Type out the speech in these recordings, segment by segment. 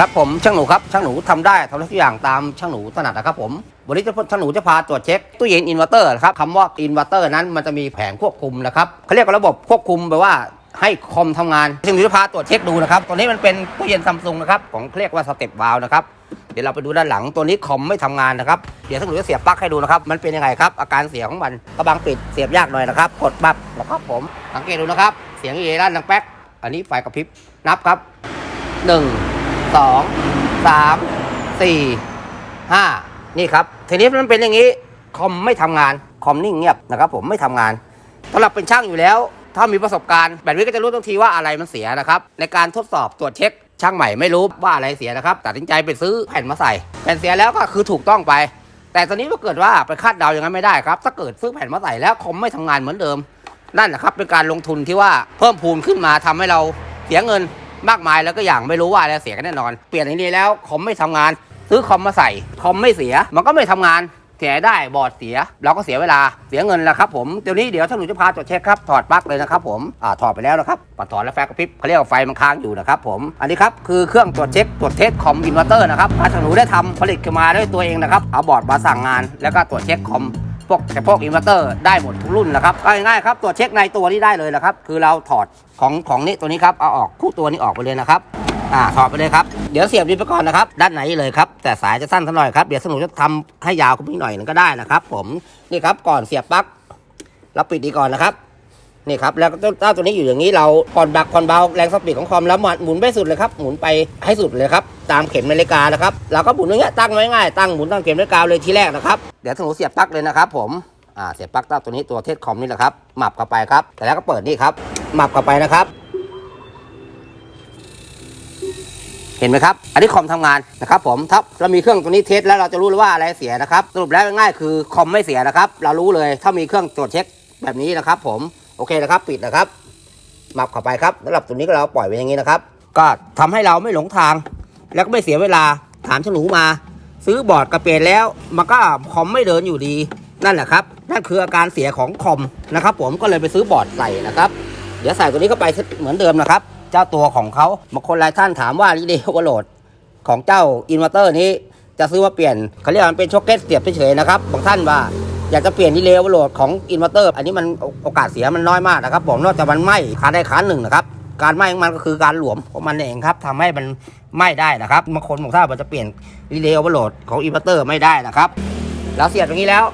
ครับผมช่างหนูครับช่างหนูทำได้ทำทุกอย่างตามช่างหนูถนัดนะครับผมวันนี้จะช่างหนูจะพาตรวจเช็คตู้เย็นอินเวอร์เตอร์นะครับคำว่าอินเวอร์เตอร์นั้นมันจะมีแผงควบคุมนะครับเขาเรียกว่าระบบควบคุมแปลว่าให้คอมทำงานช่างหนูจะพาตรวจเช็คดูนะครับตัวนี้มันเป็นตู้เย็นซัมซุงนะครับของเรียกว่าสเต็ปวาลนะครับเดี๋ยวเราไปดูด้านหลังตัวนี้คอมไม่ทำงานนะครับเดี๋ยวช่างหนูจะเสียบปลั๊กให้ดูนะครับมันเป็นยังไงครับอาการเสียของมันกระบังปิดเสียบยากหน่อยนะครับกดปั๊บนะครับผมสังเกตดูนะครับเสียงเอรั่นดังแป๊กอันนี้ไฟกระพริบนับครับห นึ่งสองสามสี่ห้านี่ครับ ทีนี้มันเป็นอย่างนี้ คอมไม่ทำงาน คอมนิ่งเงียบนะครับผมไม่ทำงานสำหรับเป็นช่างอยู่แล้ว ถ้ามีประสบการณ์แบบนี้ก็จะรู้ทันทีว่าอะไรมันเสียนะครับ ในการทดสอบตรวจเช็คช่างใหม่ไม่รู้ว่าอะไรเสียนะครับ ตัดสินใจไปซื้อแผ่นมาใส่ แผ่นเสียแล้วก็คือถูกต้องไป แต่ตอนนี้ถ้าเกิดว่าไปคาดเดาอย่างนั้นไม่ได้ครับ ถ้าเกิดซื้อแผ่นมาใส่แล้วคอมไม่ทำงานเหมือนเดิม นั่นแหละครับเป็นการลงทุนที่ว่าเพิ่มพูนขึ้นมาทำให้เราเสียเงิน มากมายแล้วก็อย่างไม่รู้ว่าอะไรเสียกันแน่นอน เปลี่ยนอย่างนี้แล้วคอมไม่ทำงาน ซื้อคอมมาใส่คอมไม่เสีย มันก็ไม่ทำงานเสียได้บอร์ดเสีย เราก็เสียเวลาเสียเงินแล้วครับผมเดี๋ยวนี้เดี๋ยวท่านหนูจะพาตรวจเช็คครับถอดปลั๊กเลยนะครับผมอ่าถอดไปแล้วนะครับปัดถอดแล้วแฟกกระพริบเขาเรียกว่าไฟมันค้างอยู่นะครับผมอันนี้ครับคือเครื่องตรวจเช็คตรวจเทสคอมอินเวอร์เตอร์นะครับท่านหนูได้ทำผลิตขึ้นมาด้วยตัวเองนะครับเอาบอร์ดมาสั่งงาน แล้วก็ตรวจเช็คคอม พวกแต่พวกอินเวอร์เตอร์ได้หมดทุกรุ่นนะครับง่ายๆครับตรวจเช็คในตัวนี้ได้เลยนะครับ คือเราถอดของของนี้ตัวนี้ครับเอาออกคู่ตัวนี้ออกไปเลยนะครับอ่าถอดไปเลยครับ เดี๋ยวเสียบดีไปก่อนนะครับ ด้านไหนเลยครับ แต่สายจะสั้นสักหน่อยครับ เดี๋ยวสนุกจะทำให้ยาวขึ้นนิดหน่อยนึงก็ได้นะครับ ผม นี่ครับ ก่อนเสียบปลั๊กเราปิดดีก่อนนะครับ นี่ครับแล้วก็เจ้าตัวนี้อยู่อย่างนี้เราผ่อนบักผ่อนเบาแรงสปีดของคอมแล้วหมุนไปสุดเลยครับหมุนไปให้สุดเลยครับตามเข็มนาฬิกานะครับเราก็หมุนอย่างเงี้ยตั้งไว้ง่ายตั้งหมุนตั้งเข็มนาฬิกาเลยทีแรกนะครับเดี๋ยวสนุกเสียบปลั๊กเลยนะครับผมอ่าเสียบปลั๊กเจ้าตัวนี้ตัวเทสคอมนี่แหละครับหมับเข้าไปครับแต่แล้วก็เปิดนี่ครับหมับเข้าไปนะครับเห็นไหมครับ อันนี้คอมทำงานนะครับผม ถ้าเรามีเครื่องตัวนี้เทสแล้วเราจะรู้เลยว่าอะไรเสียนะครับ สรุปแล้วง่ายคือคอมไม่เสียนะครับ เรารู้เลยถ้ามีเครื่องตรวจเช็คแบบนี้นะครับผม โอเคนะครับ ปิดนะครับหมับเข้าไปครับสำหรับตัวนี้ก็เราปล่อยไว้อย่างนี้นะครับ ก็ทำให้เราไม่หลงทาง แล้วก็ไม่เสียเวลาถามชหนูมา ซื้อบอร์ดกระเปลี่ยนแล้ว มันก็คอมไม่เดินอยู่ดีนั่นแหละครับ นั่นคืออาการเสียของคอมนะครับ ผมก็เลยไปซื้อบอร์ดใส่นะครับ เดี๋ยวใส่ตัวนี้เข้าไปเหมือนเดิมนะครับ เจ้าตัวของเขาบางคนหลายท่านถามว่าลีเดโอเวอร์โหลดของเจ้าอินเวอร์เตอร์นี้จะซื้อมาเปลี่ยนเขาเรียกว่ามันเป็นช็อคเก็ตเสียบเฉยๆนะครับบางท่านว่า อยากจะเปลี่ยนดีเลย์โอเวอร์โหลดของอินเวอร์เตอร์ อันนี้มันโอกาสเสียมันน้อยมากนะครับผมนอกจากมันไหม้คาได้คานหนึ่งนะครับการไหม้ของมันก็คือการหลวมของมันเองครับทำให้มันไหม้ได้นะครับบางคนบอกถ้ามันจะเปลี่ยนดีเลย์โอเวอร์โหลดของอินเวอร์เตอร์ไม่ได้นะครับแล้วเสียบอย่างนี้แล้ว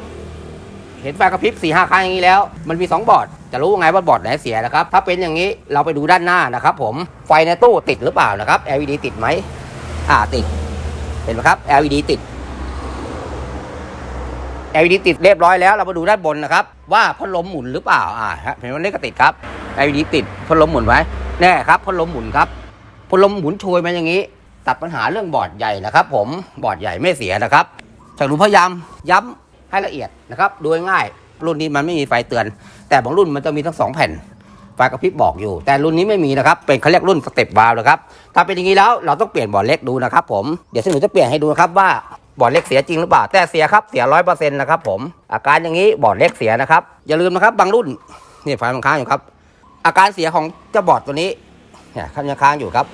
เห็นไฟกระพริบสี่ห้าครั้งอย่างนี้แล้ว มันมี 2 บอร์ดจะรู้ไงว่าบอร์ดไหนเสียนะครับ ถ้าเป็นอย่างนี้เราไปดูด้านหน้านะครับ ผมไฟในตู้ติดหรือเปล่านะครับ LED ติดไหมอ่าติดเห็นไหมครับ LED ติด LED ติดเรียบร้อยแล้วเรามาดูด้านบนนะครับ ว่าพัดลมหมุนหรือเปล่าอ่าฮะเห็นว่านี่ก็ติดครับ LED ติดพัดลมหมุนไว้แน่ครับพัดลมหมุนครับพัดลมหมุนโชยมาอย่างนี้ ตัดปัญหาเรื่องบอร์ดใหญ่นะครับ ผมบอร์ดใหญ่ไม่เสียนะครับช่างรู้พยายามย้ำให้ละเอียดนะครับดูง่ายรุ่นนี้มันไม่มีไฟเตือน แต่บางรุ่นมันจะมีทั้งสองแผ่นไฟกระพริบบอกอยู่ แต่รุ่นนี้ไม่มีนะครับ เป็นเขาเรียกรุ่นสเต็ปวาล์วนะครับ ถ้าเป็นอย่างนี้แล้วเราต้องเปลี่ยนบอร์ดเล็กดูนะครับผม เดี๋ยวซึ่งหนูจะเปลี่ยนให้ดูนะครับว่า บอร์ดเล็กเสียจริงหรือเปล่า แต่เสียครับเสียร้อยเปอร์เซ็นต์นะครับผมอาการอย่างนี้บอร์ดเล็กเสียนะครับอย่าลืมนะครับบางรุ่นนี่ไฟมันค้างอยู่ครับ อาการเสียของเจ้าบอร์ดตัวนี้เนี่ยครับยังค้างอยู่ครับ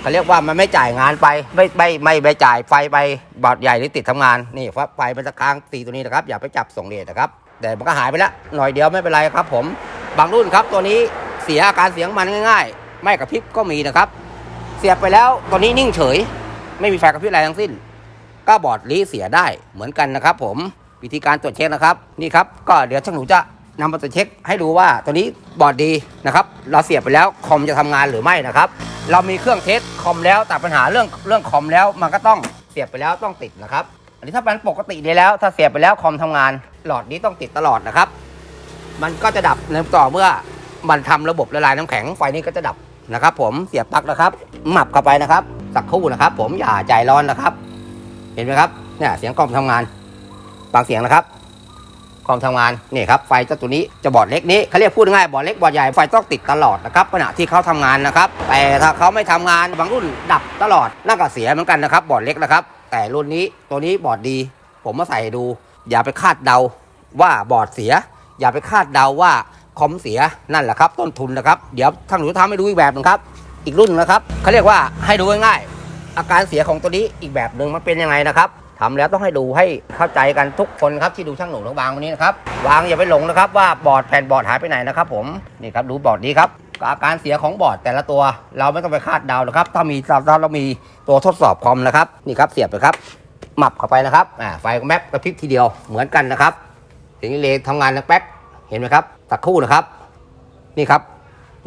เขาเรียกว่ามันไม่จ่ายงานไปไม่ไม่ไม่ไม่จ่ายไฟไปบอร์ดใหญ่หรือติดทำงานนี่ครับไฟมันจะค้างตีตัวนี้นะครับ อย่าไปจับส่งเดชนะครับ แต่มันก็หายไปแล้วหน่อยเดียวไม่เป็นไรครับ ผมบางรุ่นครับตัวนี้เสียอาการเสียงมันง่าย ๆ ไม่กระพริบก็มีนะครับ เสียบไปแล้วตัวนี้นิ่งเฉย ไม่มีไฟกระพริบอะไรทั้งสิ้น ก็บอดลีเสียได้เหมือนกันนะครับ ผมวิธีการตรวจเช็คนะครับนี่ครับก็เดี๋ยวช่างหนูจะนำมาตรวจเช็คให้ดูว่าตัวนี้บอดดีนะครับ เราเสียบไปแล้วคอมจะทำงานหรือไม่นะครับ เรามีเครื่องเทสคอมแล้วแต่ปัญหาเรื่องเรื่องคอมแล้วมันก็ต้องเสียบไปแล้วต้องติดนะครับ อันนี้ถ้าเป็นปกติดีแล้ว ถ้าเสียบไปแล้วคอมทำงาน หลอดนี้ต้องติดตลอดนะครับ มันก็จะดับในต่อเมื่อมันทำระบบละลายน้ำแข็งไฟนี้ก็จะดับนะครับ ผมเสียบปลั๊กนะครับหมับเข้าไปนะครับ สักครู่นะครับ ผมอย่าใจร้อนนะครับ เห็นไหมครับเนี่ยเสียงคอมทำงานฟังเสียงนะครับคอมทำงานนี่ครับไฟเจ้าตัวนี้จะบอดเล็กนี้เขาเรียกพูดง่ายบอดเล็กบอดใหญ่ไฟต้องติดตลอดนะครับขณะที่เขาทำงานนะครับ แต่ถ้าเขาไม่ทำงานบางรุ่นดับตลอดนั่นก็เสียเหมือนกันนะครับบอดเล็กนะครับ แต่รุ่นนี้ตัวนี้บอดดี ผมมาใส่ดู อย่าไปคาดเดาว่าบอดเสีย อย่าไปคาดเดาว่าคอมเสียนั่นแหละครับ ต้นทุนนะครับ เดี๋ยวทางหนูทำให้ดูอีกแบบหนึงครับ อีกรุ่นนะครับเขาเรียกว่าให้ดูง่าย อาการเสียของตัวนี้อีกแบบหนึ่งมันเป็นยังไงนะครับทำแล้วต้องให้ดูให้เข้าใจกันทุกคนครับที่ดูช่างหนูทั้งวางวันนี้นะครับวางอย่าไปหลงนะครับว่าบอร์ดแผ่นบอร์ดหายไปไหนนะครับ ผมนี่ครับดูบอร์ดนี้ครับอาการเสียของบอร์ดแต่ละตัว เราไม่ต้องไปคาดเดานะครับ ถ้ามีถ้าเรามีตัวทดสอบคอมนะครับนี่ครับเสียบเลยครับหมับเข้าไปนะครับอ่าไฟก็แมปกระพริบทีเดียวเหมือนกันนะครับทีนี้เลยทำงานนะแป๊กเห็นไหมครับสักครู่นะครับ นี่ครับ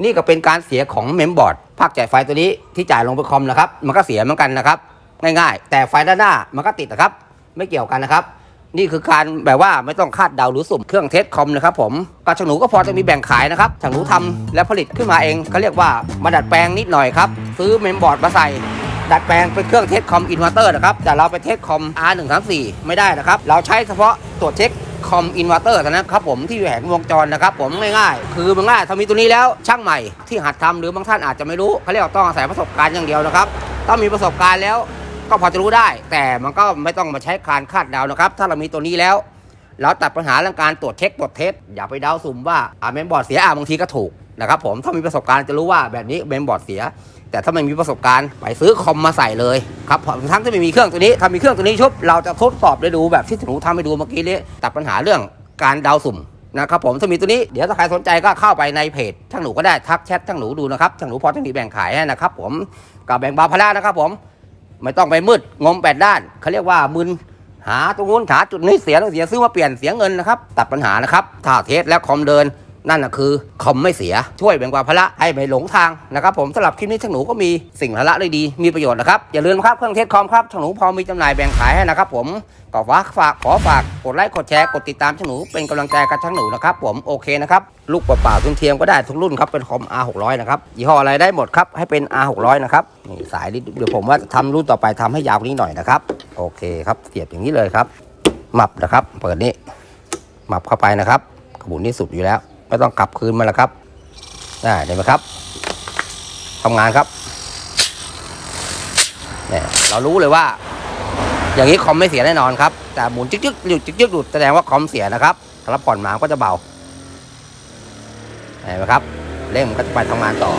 นี่ก็เป็นการเสียของเมมบอร์ดภาคจ่ายไฟตัวนี้ที่จ่ายลงไปคอมนะครับ มันก็เสียเหมือนกันนะครับ ง่ายๆ แต่ไฟด้านหน้ามันก็ติดนะครับ ไม่เกี่ยวกันนะครับ นี่คือการแบบว่าไม่ต้องคาดเดาหรือสุ่มเครื่องเทสคอมนะครับผมกระช่างหนูก็พอจะมีแบ่งขายนะครับช่างหนูทำและผลิตขึ้นมาเองเขาเรียกว่ามาดัดแปลงนิดหน่อยครับซื้อเมมบอร์ดมาใส่ดัดแปลงเป็นเครื่องเทสคอมอินเวอร์เตอร์นะครับแต่เราไปเทสคอม R134 ไม่ได้นะครับ เราใช้เฉพาะตรวจเช็ค คอมอินเวอร์เตอร์นะครับผมที่แผงวงจรนะครับผมง่ายๆ คือมันง่ายถ้ามีตัวนี้แล้วช่างใหม่ที่หัดทำหรือบางท่านอาจจะไม่รู้เขาเรียกว่าต้องอาศัยประสบการณ์อย่างเดียวนะครับต้องมีประสบการณ์แล้วก็พอจะรู้ได้ แต่มันก็ไม่ต้องมาใช้การคาดเดานะครับ ถ้าเรามีตัวนี้แล้ว เราตัดปัญหาเรื่องการตรวจเช็คตรวจเทสอย่าไปเดาสุ่มว่าอ่าเมมบอร์ดเสียอ่าบางทีก็ถูกนะครับผมถ้ามีประสบการณ์จะรู้ว่าแบบนี้เมมบอร์ดเสีย แต่ถ้าไม่มีประสบการณ์ไปซื้อคอมมาใส่เลยครับทั้งที่ไม่มีเครื่องตัวนี้ถ้ามีเครื่องตัวนี้ชุบเราจะทดสอบได้ดูแบบที่หนูทำให้ดูเมื่อกี้นี้ตัดปัญหาเรื่องการเดาสุ่มนะครับผมถ้ามีตัวนี้เดี๋ยวถ้าใครสนใจก็เข้าไปในเพจช่างหนูก็ได้ทักแชทช่างหนูดูนะครับช่างหนูพอจะมีแบ่งขายนะครับผมกับแบ่งบาภาระนะครับผมไม่ต้องไปมืดงมแปดด้านเขาเรียกว่ามึน หาตรงนู้นหาจุดนี้เสียต้องเสียซื้อมาเปลี่ยนเสียเงินนะครับตัดปัญหานะครับถ้าเทสแล้วคอมเดิน นั่นนะคือคอมไม่เสียช่วยแบ่งเบาภาระให้ไม่หลงทางนะครับผมสำหรับคลิปนี้ช่างหนูก็มีสิ่งภาระด้ดีมีประโยชน์นะครับอย่าลืมครับเครื่องเทสคอมครับช่างหนูพอมีจำหน่ายแบ่งขายให้นะครับผมก็ฝากฝากขอฝากกดไลค์กดแชร์กดติดตามช่างหนูเป็นกำลังใจกับช่างหนูนะครับผมโอเคนะครับลูกเปล่าๆเทียมก็ได้ทุกรุ่นครับเป็นคอม R600 นะครับยี่ห้ออะไรได้หมดครับให้เป็น R600 นะครับนี่สายนี้เดี๋ยวผมว่าทำรุ่นต่อไปทำให้ยาวกว่านี้หน่อยนะครับโอเคครับเสียบอย่างนี้เลยครับหมับนะครับ เปิดนี้หมับเข้าไปนะครับ ขบุนนี่สุดอยู่แล้ว ไม่ต้องกลับคืนมาแล้วครับได้เห็นไหมครับทำงานครับเนี่ยเรารู้เลยว่า อย่างนี้คอมไม่เสียแน่นอนครับ แต่หมุนจึ๊กๆหยุดจึ๊กๆหยุดแสดงว่าคอมเสียนะครับถ้าเราผ่อนมาก็จะเบาเห็นไหมครับเร่งมันก็จะไปทำงานต่อ